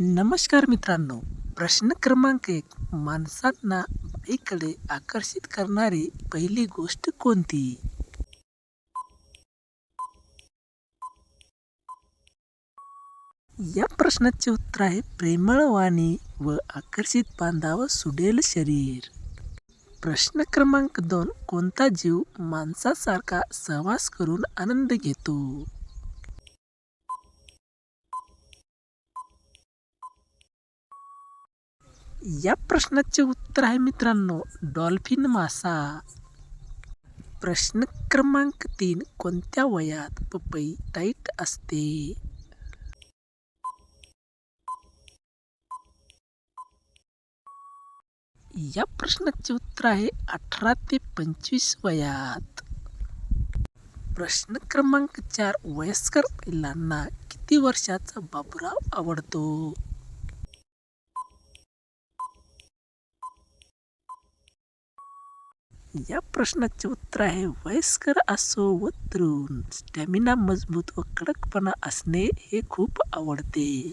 नमस्कार मित्रांनो. प्रश्न क्रमांक एक. माणसांना बाईकडे आकर्षित करणारी पहिली गोष्ट कोणती? या प्रश्नाचे उत्तर आहे प्रेमळ वाणी व आकर्षित बांधावं सुडेल शरीर. प्रश्न क्रमांक दोन. कोणता जीव माणसासारखा सहवास करून आनंद घेतो? या प्रश्नाचे उत्तर आहे मित्रांनो डॉल्फिन मासा. प्रश्न क्रमांक तीन कोणत्या वयात पपई टाईट असते? या प्रश्नाचे उत्तर आहे अठरा ते पंचवीस वयात. प्रश्न क्रमांक चार वयस्कर महिलांना किती वर्षाचा बाबुराव आवडतो? या प्रश्नाचे उत्तर आहे वयस्कर असो व तरुण. स्टॅमिना मजबूत व कडकपणा असणे हे खूप आवडते.